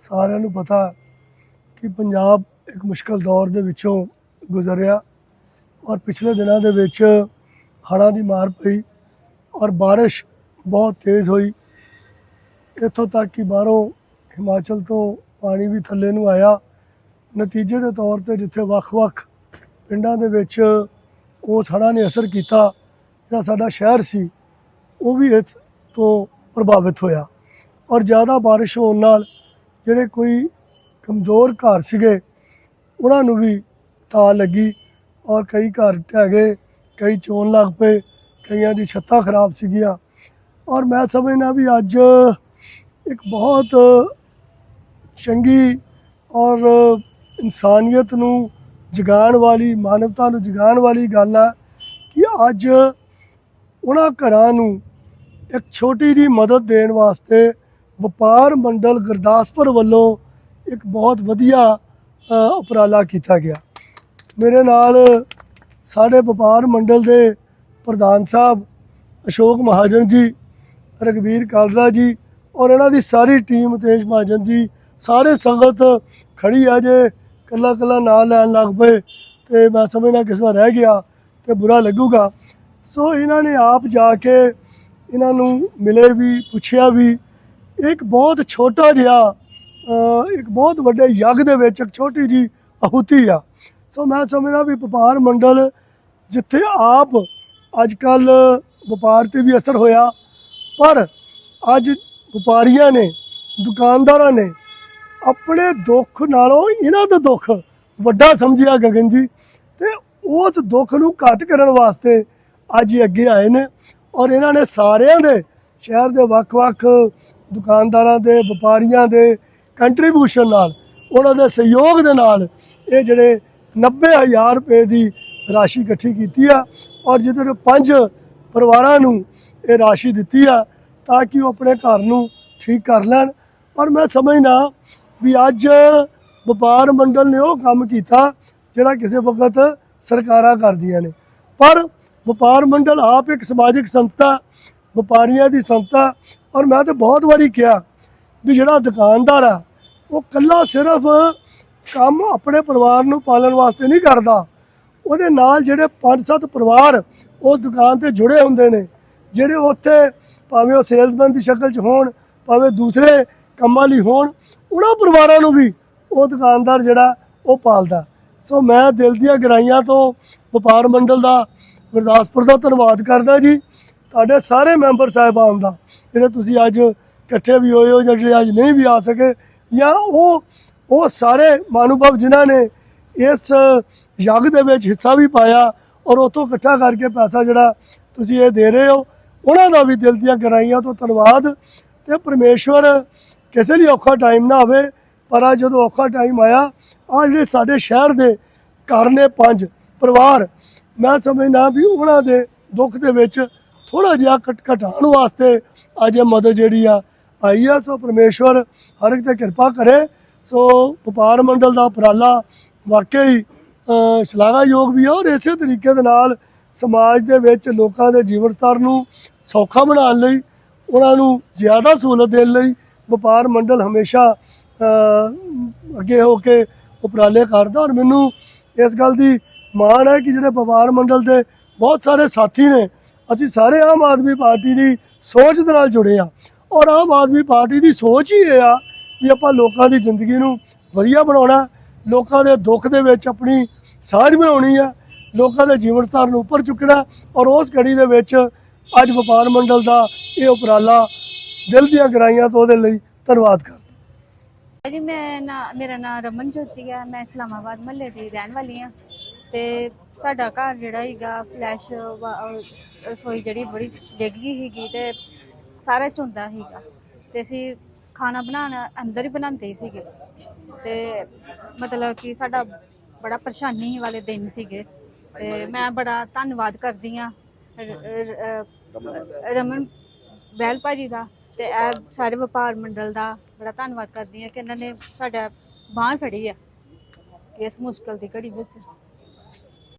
ਸਾਰਿਆਂ ਨੂੰ ਪਤਾ ਕਿ ਪੰਜਾਬ ਇੱਕ ਮੁਸ਼ਕਲ ਦੌਰ ਦੇ ਵਿੱਚੋਂ ਗੁਜ਼ਰਿਆ ਔਰ ਪਿਛਲੇ ਦਿਨਾਂ ਦੇ ਵਿੱਚ ਹੜ੍ਹਾਂ ਦੀ ਮਾਰ ਪਈ ਔਰ ਬਾਰਿਸ਼ ਬਹੁਤ ਤੇਜ਼ ਹੋਈ। ਇੱਥੋਂ ਤੱਕ ਕਿ ਬਾਹਰੋਂ ਹਿਮਾਚਲ ਤੋਂ ਪਾਣੀ ਵੀ ਥੱਲੇ ਨੂੰ ਆਇਆ। ਨਤੀਜੇ ਦੇ ਤੌਰ ਤੇ ਜਿੱਥੇ ਵੱਖ-ਵੱਖ ਪਿੰਡਾਂ ਦੇ ਵਿੱਚ ਉਸ ਹੜ੍ਹਾਂ ਨੇ ਅਸਰ ਕੀਤਾ, ਜਿਹੜਾ ਸਾਡਾ ਸ਼ਹਿਰ ਸੀ, ਉਹ ਵੀ ਇਸ ਤੋਂ ਪ੍ਰਭਾਵਿਤ ਹੋਇਆ। ਔਰ ਜ਼ਿਆਦਾ ਬਾਰਿਸ਼ ਹੋਣ ਨਾਲ ਜਿਹੜੇ ਕੋਈ ਕਮਜ਼ੋਰ ਘਰ ਸੀਗੇ, ਉਹਨਾਂ ਨੂੰ ਵੀ ਤਾ ਲੱਗੀ ਔਰ ਕਈ ਘਰ ਢਹਿ ਗਏ, ਕਈ ਚੋਣ ਲੱਗ ਪਏ, ਕਈਆਂ ਦੀ ਛੱਤਾਂ ਖਰਾਬ ਸੀਗੀਆਂ। ਔਰ ਮੈਂ ਸਮਝਣਾ ਵੀ ਅੱਜ ਇੱਕ ਬਹੁਤ ਚੰਗੀ ਔਰ ਇਨਸਾਨੀਅਤ ਨੂੰ ਜਗਾਉਣ ਵਾਲੀ, ਮਾਨਵਤਾ ਨੂੰ ਜਗਾਉਣ ਵਾਲੀ ਗੱਲ ਹੈ ਕਿ ਅੱਜ ਉਹਨਾਂ ਘਰਾਂ ਨੂੰ ਇੱਕ ਛੋਟੀ ਜੀ ਮਦਦ ਦੇਣ ਵਾਸਤੇ ਵਪਾਰ ਮੰਡਲ ਗੁਰਦਾਸਪੁਰ ਵੱਲੋਂ ਇੱਕ ਬਹੁਤ ਵਧੀਆ ਉਪਰਾਲਾ ਕੀਤਾ ਗਿਆ। ਮੇਰੇ ਨਾਲ ਸਾਡੇ ਵਪਾਰ ਮੰਡਲ ਦੇ ਪ੍ਰਧਾਨ ਸਾਹਿਬ ਅਸ਼ੋਕ ਮਹਾਜਨ ਜੀ ਰਗਵੀਰ ਕਾਲਰਾ ਜੀ ਔਰ ਇਹਨਾਂ ਦੀ ਸਾਰੀ ਟੀਮ ਤੇਜ ਮਹਾਜਨ ਜੀ, ਸਾਰੇ ਸੰਗਤ ਖੜੀ ਆ ਜੇ ਕੱਲਾ ਕੱਲਾ ਨਾਂ ਲੈਣ ਲੱਗ ਪਏ ਤੇ ਮੈਂ ਸਮਝਣਾ ਕਿਸੇ ਦਾ ਰਹਿ ਗਿਆ ਤੇ ਬੁਰਾ ਲੱਗੂਗਾ। ਸੋ ਇਹਨਾਂ ਨੇ ਆਪ ਜਾ ਕੇ ਇਹਨਾਂ ਨੂੰ ਮਿਲੇ ਵੀ, ਪੁੱਛਿਆ ਵੀ ਇੱਕ ਬਹੁਤ ਛੋਟਾ ਜਿਹਾ ਇੱਕ ਬਹੁਤ ਵੱਡੇ ਯੱਗ ਦੇ ਵਿੱਚ ਇੱਕ ਛੋਟੀ ਜੀ ਆਹੂਤੀ ਆ। ਸੋ ਮੈਂ ਸਮਝਦਾ ਵੀ ਵਪਾਰ ਮੰਡਲ ਜਿੱਥੇ ਆਪ ਅੱਜ ਕੱਲ ਵਪਾਰ ਤੇ ਵੀ ਅਸਰ ਹੋਇਆ, ਪਰ ਅੱਜ ਵਪਾਰੀਆਂ ਨੇ, ਦੁਕਾਨਦਾਰਾਂ ਨੇ ਆਪਣੇ ਦੁੱਖ ਨਾਲੋਂ ਇਹਨਾਂ ਦਾ ਦੁੱਖ ਵੱਡਾ ਸਮਝਿਆ, ਗਗਨ ਜੀ। ਤੇ ਉਸ ਦੁੱਖ ਨੂੰ ਘੱਟ ਕਰਨ ਵਾਸਤੇ ਅੱਜ ਅੱਗੇ ਆਏ ਨੇ ਔਰ ਇਹਨਾਂ ਨੇ ਸਾਰਿਆਂ ਦੇ ਸ਼ਹਿਰ ਦੇ ਵੱਖ-ਵੱਖ ਦੁਕਾਨਦਾਰਾਂ ਦੇ, ਵਪਾਰੀਆਂ ਦੇ ਕੰਟਰੀਬਿਊਸ਼ਨ ਨਾਲ, ਉਹਨਾਂ ਦੇ ਸਹਿਯੋਗ ਦੇ ਨਾਲ ਇਹ ਜਿਹੜੇ 90000 ਰੁਪਏ ਦੀ ਰਾਸ਼ੀ ਇਕੱਠੀ ਕੀਤੀ ਆ ਔਰ ਜਿਹਦੇ ਪੰਜ ਪਰਿਵਾਰਾਂ ਨੂੰ ਇਹ ਰਾਸ਼ੀ ਦਿੱਤੀ ਆ ਤਾਂ ਕਿ ਉਹ ਆਪਣੇ ਘਰ ਨੂੰ ਠੀਕ ਕਰ ਲੈਣ। ਔਰ ਮੈਂ ਸਮਝਦਾ ਵੀ ਅੱਜ ਵਪਾਰ ਮੰਡਲ ਨੇ ਉਹ ਕੰਮ ਕੀਤਾ ਜਿਹੜਾ ਕਿਸੇ ਵਕਤ ਸਰਕਾਰਾਂ ਕਰਦੀਆਂ ਨੇ। ਪਰ ਵਪਾਰ ਮੰਡਲ ਆਪ ਇੱਕ ਸਮਾਜਿਕ ਸੰਸਥਾ, ਵਪਾਰੀਆਂ ਦੀ ਸੰਸਥਾ ਔਰ ਮੈਂ ਤਾਂ ਬਹੁਤ ਵਾਰੀ ਕਿਹਾ ਵੀ ਜਿਹੜਾ ਦੁਕਾਨਦਾਰ ਆ, ਉਹ ਕੱਲਾ ਸਿਰਫ ਕੰਮ ਆਪਣੇ ਪਰਿਵਾਰ ਨੂੰ ਪਾਲਣ ਵਾਸਤੇ ਨਹੀਂ ਕਰਦਾ। ਉਹਦੇ ਨਾਲ ਜਿਹੜੇ 5-7 ਪਰਿਵਾਰ ਉਸ ਦੁਕਾਨ ਤੇ ਜੁੜੇ ਹੁੰਦੇ ਨੇ, ਜਿਹੜੇ ਉੱਥੇ ਭਾਵੇਂ ਉਹ ਸੇਲਸਮੈਨ ਦੀ ਸ਼ਕਲ 'ਚ ਹੋਣ, ਭਾਵੇਂ ਦੂਸਰੇ ਕੰਮਾਂ ਲਈ ਹੋਣ, ਉਹਨਾਂ ਪਰਿਵਾਰਾਂ ਨੂੰ ਵੀ ਉਹ ਦੁਕਾਨਦਾਰ ਜਿਹੜਾ ਉਹ ਪਾਲਦਾ। ਸੋ ਮੈਂ ਦਿਲ ਦੀਆਂ ਗਰਾਈਆਂ ਤੋਂ ਵਪਾਰ ਮੰਡਲ ਦਾ ਗੁਰਦਾਸਪੁਰ ਦਾ ਧੰਨਵਾਦ ਕਰਦਾ ਜੀ। ਤੁਹਾਡੇ ਸਾਰੇ ਮੈਂਬਰ ਸਾਹਿਬਾਨ ਦਾ। ਜਿਹੜੇ ਤੁਸੀਂ ਅੱਜ ਇਕੱਠੇ ਵੀ ਹੋਏ ਹੋ ਜਾਂ ਜਿਹੜੇ ਅੱਜ ਨਹੀਂ ਵੀ ਆ ਸਕੇ, ਜਾਂ ਉਹ ਉਹ ਸਾਰੇ ਮਾਨੁਭਵ ਜਿਨ੍ਹਾਂ ਨੇ ਇਸ ਯੱਗ ਦੇ ਵਿੱਚ ਹਿੱਸਾ ਵੀ ਪਾਇਆ ਔਰ ਉਤੋਂ ਇਕੱਠਾ ਕਰਕੇ ਪੈਸਾ ਜਿਹੜਾ ਤੁਸੀਂ ਇਹ ਦੇ ਰਹੇ ਹੋ, ਉਹਨਾਂ ਦਾ ਵੀ ਦਿਲ ਦੀਆਂ ਗਹਿਰਾਈਆਂ ਤੋਂ ਧੰਨਵਾਦ ਤੇ ਪਰਮੇਸ਼ਵਰ ਕਿਸੇ ਲਈ ਔਖਾ ਟਾਈਮ ਨਾ ਆਵੇ, ਪਰ ਆ ਜਦੋਂ ਔਖਾ ਟਾਈਮ ਆਇਆ ਆ ਜਿਹੜੇ ਸਾਡੇ ਸ਼ਹਿਰ ਦੇ ਘਰ ਨੇ ਪੰਜ ਪਰਿਵਾਰ, ਮੈਂ ਸਮਝਦਾ ਵੀ ਉਹਨਾਂ ਦੇ ਦੁੱਖ ਦੇ ਵਿੱਚ ਥੋੜਾ ਜਿਹਾ ਘਟ ਘਟਾਉਣ ਵਾਸਤੇ ਅੱਜ ਇਹ ਮਦਦ ਜਿਹੜੀ ਆ, ਆਈ ਆ। ਸੋ ਪਰਮੇਸ਼ਵਰ ਹਰ ਇੱਕ ਤੇ ਕਿਰਪਾ ਕਰੇ। ਸੋ ਵਪਾਰ ਮੰਡਲ ਦਾ ਉਪਰਾਲਾ ਵਾਕਈ ਸ਼ਲਾਘਾਯੋਗ ਵੀ ਆ ਔਰ ਇਸੇ ਤਰੀਕੇ ਦੇ ਨਾਲ ਸਮਾਜ ਦੇ ਵਿੱਚ ਲੋਕਾਂ ਦੇ ਜੀਵਨ ਸਤਰ ਨੂੰ ਸੌਖਾ ਬਣਾਉਣ ਲਈ, ਉਹਨਾਂ ਨੂੰ ਜ਼ਿਆਦਾ ਸਹੂਲਤ ਦੇਣ ਲਈ ਵਪਾਰ ਮੰਡਲ ਹਮੇਸ਼ਾ ਅੱਗੇ ਹੋ ਕੇ ਉਪਰਾਲੇ ਕਰਦਾ। ਔਰ ਮੈਨੂੰ ਇਸ ਗੱਲ ਦੀ ਮਾਣ ਹੈ ਕਿ ਜਿਹੜੇ ਵਪਾਰ ਮੰਡਲ ਦੇ ਬਹੁਤ ਸਾਰੇ ਸਾਥੀ ਨੇ ਅਸੀਂ ਸਾਰੇ ਆਮ ਆਦਮੀ ਪਾਰਟੀ ਦੀ ਸੋਚ ਦੇ ਨਾਲ ਜੁੜੇ ਆ ਔਰ ਆਮ ਆਦਮੀ ਪਾਰਟੀ ਦੀ ਸੋਚ ਹੀ ਇਹ ਆ ਵੀ ਆਪਾਂ ਲੋਕਾਂ ਦੀ ਜ਼ਿੰਦਗੀ ਨੂੰ ਵਧੀਆ ਬਣਾਉਣਾ, ਲੋਕਾਂ ਦੇ ਦੁੱਖ ਦੇ ਵਿੱਚ ਆਪਣੀ ਸਾਂਝ ਬਣਾਉਣੀ ਆ, ਲੋਕਾਂ ਦੇ ਜੀਵਨ ਸਤਰ ਨੂੰ ਉੱਪਰ ਚੁੱਕਣਾ, ਔਰ ਉਸ ਘੜੀ ਦੇ ਵਿੱਚ ਅੱਜ ਵਪਾਰ ਮੰਡਲ ਦਾ ਇਹ ਉਪਰਾਲਾ ਦਿਲ ਦੀਆਂ ਗਰਾਈਆਂ ਤੋਂ ਉਹਦੇ ਲਈ ਧੰਨਵਾਦ ਕਰਦਾ। ਜੀ, ਮੈਂ ਨਾ, ਮੇਰਾ ਨਾਮ ਰਮਨ ਜੋਤੀ ਹੈ ਮੈਂ ਇਸਲਾਮਾਬਾਦ ਮਹੱਲੇ ਦੀ ਰਹਿਣ ਵਾਲੀ ਹਾਂ ਤੇ ਸਾਡਾ ਘਰ ਜਿਹੜਾ ਹੈਗਾ ਫਲੈਸ਼ ਰਸੋਈ ਜਿਹੜੀ ਬੜੀ ਡਿੱਗ ਗਈ ਸੀਗੀ ਤੇ ਸਾਰਾ ਚੁੰਦਾ ਸੀਗਾ। ਤੇ ਅਸੀਂ ਖਾਣਾ ਬਣਾਉਣ ਅੰਦਰ ਹੀ ਬਣਾਉਂਦੇ ਸੀਗੇ। ਤੇ ਮਤਲਬ ਕਿ ਸਾਡਾ ਬੜਾ ਪਰੇਸ਼ਾਨੀ ਵਾਲੇ ਦਿਨ ਸੀਗੇ। ਤੇ ਮੈਂ ਬੜਾ ਧੰਨਵਾਦ ਕਰਦੀ ਹਾਂ ਰਮਨ ਬਹਿਲ ਭਾਜੀ ਦਾ ਤੇ ਇਹ ਸਾਰੇ ਵਪਾਰ ਮੰਡਲ ਦਾ ਬੜਾ ਧੰਨਵਾਦ ਕਰਦੀ ਹਾਂ ਕਿ ਇਹਨਾਂ ਨੇ ਸਾਡਾ ਬਾਂਹ ਫੜੀ ਆ ਇਸ ਮੁਸ਼ਕਲ ਦੀ ਘੜੀ ਵਿੱਚ।